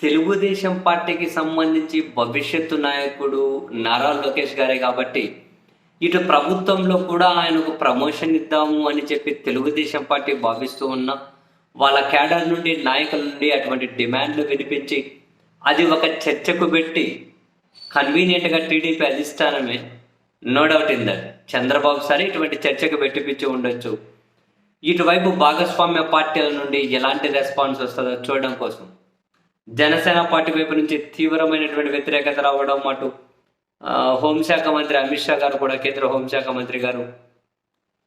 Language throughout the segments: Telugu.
తెలుగుదేశం పార్టీకి సంబంధించి భవిష్యత్తు నాయకుడు నారా లోకేష్ గారే కాబట్టి ఇటు ప్రభుత్వంలో కూడా ఆయనకు ప్రమోషన్ ఇద్దాము అని చెప్పి తెలుగుదేశం పార్టీ భావిస్తూ ఉన్న వాళ్ళ క్యాడర్ నుండి నాయకుల నుండి అటువంటి డిమాండ్లు వినిపించి అది ఒక చర్చకు పెట్టి కన్వీనియంట్గా TDP అధిష్టానమే no doubt in that Chandrababu సరే ఇటువంటి చర్చకు పెట్టిపించి ఉండొచ్చు. ఇటువైపు భాగస్వామ్య పార్టీల నుండి ఎలాంటి రెస్పాన్స్ వస్తుందో చూడడం కోసం. జనసేన పార్టీ వైపు నుంచి తీవ్రమైనటువంటి వ్యతిరేకత రావడం అటు హోంశాఖ మంత్రి అమిత్ షా గారు కూడా కేంద్ర హోంశాఖ మంత్రి గారు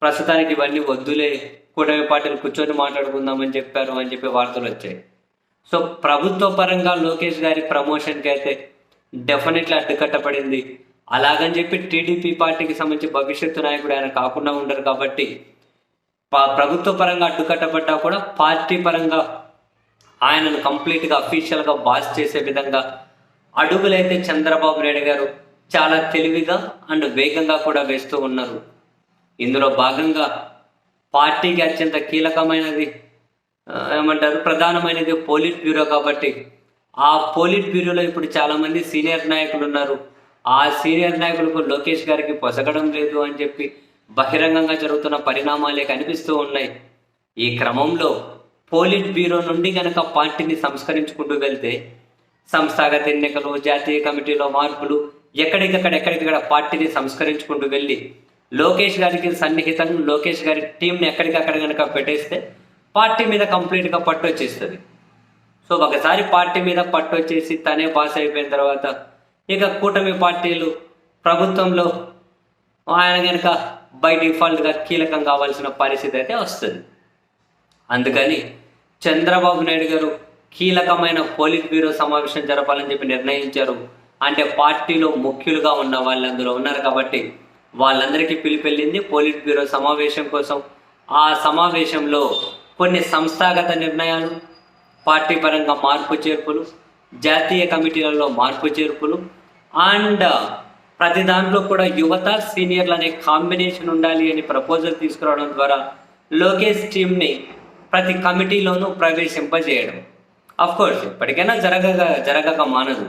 ప్రస్తుతానికి ఇవన్నీ వద్దులే కూటమి పార్టీలు కూర్చొని మాట్లాడుకుందామని చెప్పారు అని చెప్పి వార్తలు వచ్చాయి. సో ప్రభుత్వ పరంగా లోకేష్ గారి ప్రమోషన్కి అయితే డెఫినెట్లీ అడ్డుకట్టబడింది అలాగని చెప్పి టీడీపీ పార్టీకి సంబంధించి భవిష్యత్తు నాయకుడు ఆయన కాకుండా ఉండరు కాబట్టి ప్రభుత్వ పరంగా అడ్డుకట్టబడ్డా కూడా పార్టీ పరంగా ఆయనను కంప్లీట్గా అఫీషియల్గా బాస్ చేసే విధంగా అడుగులైతే చంద్రబాబు నాయుడు గారు చాలా తెలివిగా అండ్ వేగంగా కూడా వేస్తూ ఉన్నారు. ఇందులో భాగంగా పార్టీకి అత్యంత కీలకమైనది ఏమంటారు ప్రధానమైనది పోలిట్ బ్యూరో కాబట్టి ఆ పోలిట్ బ్యూరోలో ఇప్పుడు చాలా మంది సీనియర్ నాయకులు ఉన్నారు. ఆ సీనియర్ నాయకులకు లోకేష్ గారికి పొసగడం లేదు అని చెప్పి బహిరంగంగా జరుగుతున్న పరిణామాలే కనిపిస్తూ ఉన్నాయి. ఈ క్రమంలో పోలిట్ బ్యూరో నుండి గనక పార్టీని సంస్కరించుకుంటూ వెళ్తే సంస్థాగత ఎన్నికలు జాతీయ కమిటీలో మార్పులు ఎక్కడికక్కడ ఎక్కడికక్కడ పార్టీని సంస్కరించుకుంటూ వెళ్ళి లోకేష్ గారికి సన్నిహితం లోకేష్ గారి టీంని ఎక్కడికక్కడ కనుక పెట్టేస్తే పార్టీ మీద కంప్లీట్గా పట్టు వచ్చేస్తుంది. సో ఒకసారి పార్టీ మీద పట్టు వచ్చేసి తనే పాస్ అయిపోయిన తర్వాత ఇక కూటమి పార్టీలు ప్రభుత్వంలో ఆయన కనుక బై డిఫాల్ట్గా కీలకం కావాల్సిన పరిస్థితి అయితే వస్తుంది. అందుకని చంద్రబాబు నాయుడు గారు కీలకమైన పోలిట్ బ్యూరో సమావేశం జరపాలని చెప్పి నిర్ణయించారు. అంటే పార్టీలో ముఖ్యులుగా ఉన్న వాళ్ళు అందులో ఉన్నారు కాబట్టి వాళ్ళందరికీ పిలిపెళ్ళింది పోలిట్ బ్యూరో సమావేశం కోసం. ఆ సమావేశంలో కొన్ని సంస్థాగత నిర్ణయాలు పార్టీ పరంగా మార్పు చేర్పులు జాతీయ కమిటీలలో మార్పు చేర్పులు అండ్ ప్రతి దాంట్లో కూడా యువత సీనియర్లు అనే కాంబినేషన్ ఉండాలి అని ప్రపోజల్ తీసుకురావడం ద్వారా లోకేష్ టీమ్ని ప్రతి కమిటీలోనూ ప్రవేశింపజేయడం. కోర్స్ ఇప్పటికైనా జరగక జరగక మానదు.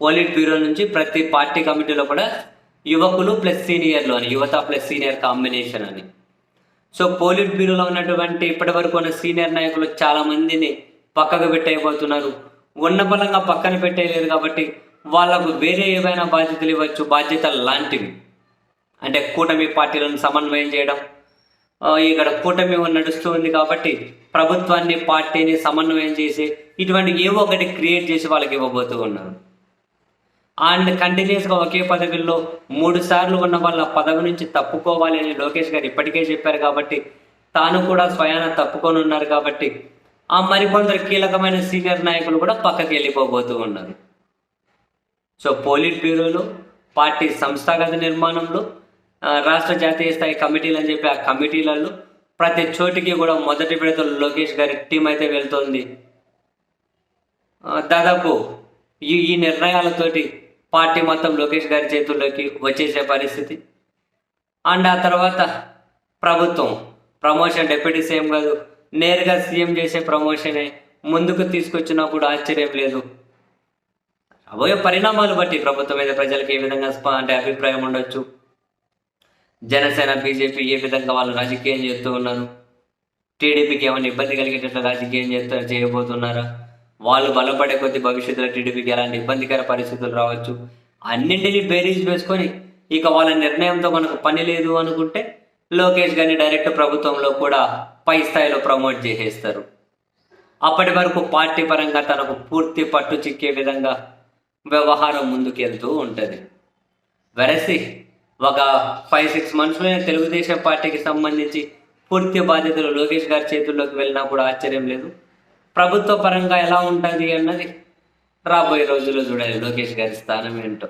పోలిట్ బ్యూరో నుంచి ప్రతి పార్టీ కమిటీలో కూడా యువకులు ప్లస్ సీనియర్లు అని యువత ప్లస్ సీనియర్ కాంబినేషన్ అని. సో పోలిట్ బ్యూరోలో ఉన్నటువంటి ఇప్పటి వరకు ఉన్న సీనియర్ నాయకులు చాలా మందిని పక్కకు పెట్టేయబోతున్నారు. ఉన్న బలంగా పక్కన పెట్టేయలేదు కాబట్టి వాళ్ళకు వేరే ఏవైనా బాధ్యతలు ఇవ్వచ్చు బాధ్యతలు లాంటివి. అంటే కూటమి పార్టీలను సమన్వయం చేయడం ఇక్కడ కూటమి నడుస్తూ ఉంది కాబట్టి ప్రభుత్వాన్ని పార్టీని సమన్వయం చేసి ఇటువంటి ఏవో ఒకటి క్రియేట్ చేసి వాళ్ళకి ఇవ్వబోతూ ఉన్నారు. అండ్ కంటిన్యూస్గా ఒకే పదవిలో మూడు సార్లు ఉన్న వాళ్ళ పదవి నుంచి తప్పుకోవాలి అని లోకేష్ గారు ఇప్పటికే చెప్పారు కాబట్టి తాను కూడా స్వయాన తప్పుకొని ఉన్నారు కాబట్టి ఆ మరికొందరు కీలకమైన సీనియర్ నాయకులు కూడా పక్కకి వెళ్ళిపోబోతూ ఉన్నారు. సో పోలిట్ బ్యూరోలో పార్టీ సంస్థాగత నిర్మాణంలో రాష్ట్ర జాతీయ స్థాయి కమిటీలు అని చెప్పి ఆ కమిటీలలో ప్రతి చోటికి కూడా మొదటి విడత లోకేష్ గారి టీం అయితే వెళ్తోంది. దాదాపు ఈ ఈ నిర్ణయాలతోటి పార్టీ మొత్తం లోకేష్ గారి చేతుల్లోకి వచ్చేసే పరిస్థితి. అండ్ ఆ తర్వాత ప్రభుత్వం ప్రమోషన్ డిప్యూటీ సీఎం కాదు నేరుగా సీఎం చేసే ప్రమోషనే ముందుకు తీసుకొచ్చినప్పుడు ఆశ్చర్యం లేదు. రాబోయే పరిణామాలు బట్టి ప్రభుత్వం మీద ప్రజలకు ఏ విధంగా అంటే అభిప్రాయం ఉండొచ్చు? జనసేన బీజేపీ ఏ విధంగా వాళ్ళు రాజకీయం చేస్తూ ఉన్నారు? టీడీపీకి ఏమైనా ఇబ్బంది కలిగేటట్లు రాజకీయం చేస్తూ చేయబోతున్నారా? వాళ్ళు బలపడే కొద్ది భవిష్యత్తులో టీడీపీకి ఎలాంటి ఇబ్బందికర పరిస్థితులు రావచ్చు? అన్నింటినీ బేరీజ్ వేసుకొని ఇక వాళ్ళ నిర్ణయంతో మనకు పని లేదు అనుకుంటే లోకేష్ గారిని డైరెక్ట్ ప్రభుత్వంలో కూడా పై స్థాయిలో ప్రమోట్ చేసేస్తారు. అప్పటి వరకు పార్టీ పరంగా తనకు పూర్తి పట్టు చిక్కే విధంగా వ్యవహారం ముందుకెళ్తూ ఉంటుంది. వెరసి ఒక ఫైవ్ సిక్స్ మంత్స్లో తెలుగుదేశం పార్టీకి సంబంధించి పూర్తి బాధ్యతలు లోకేష్ గారి చేతుల్లోకి వెళ్ళినా కూడా ఆశ్చర్యం లేదు. ప్రభుత్వ పరంగా ఎలా ఉంటుంది అన్నది రాబోయే రోజుల్లో చూడాలి లోకేష్ గారి స్థానం ఏంటో.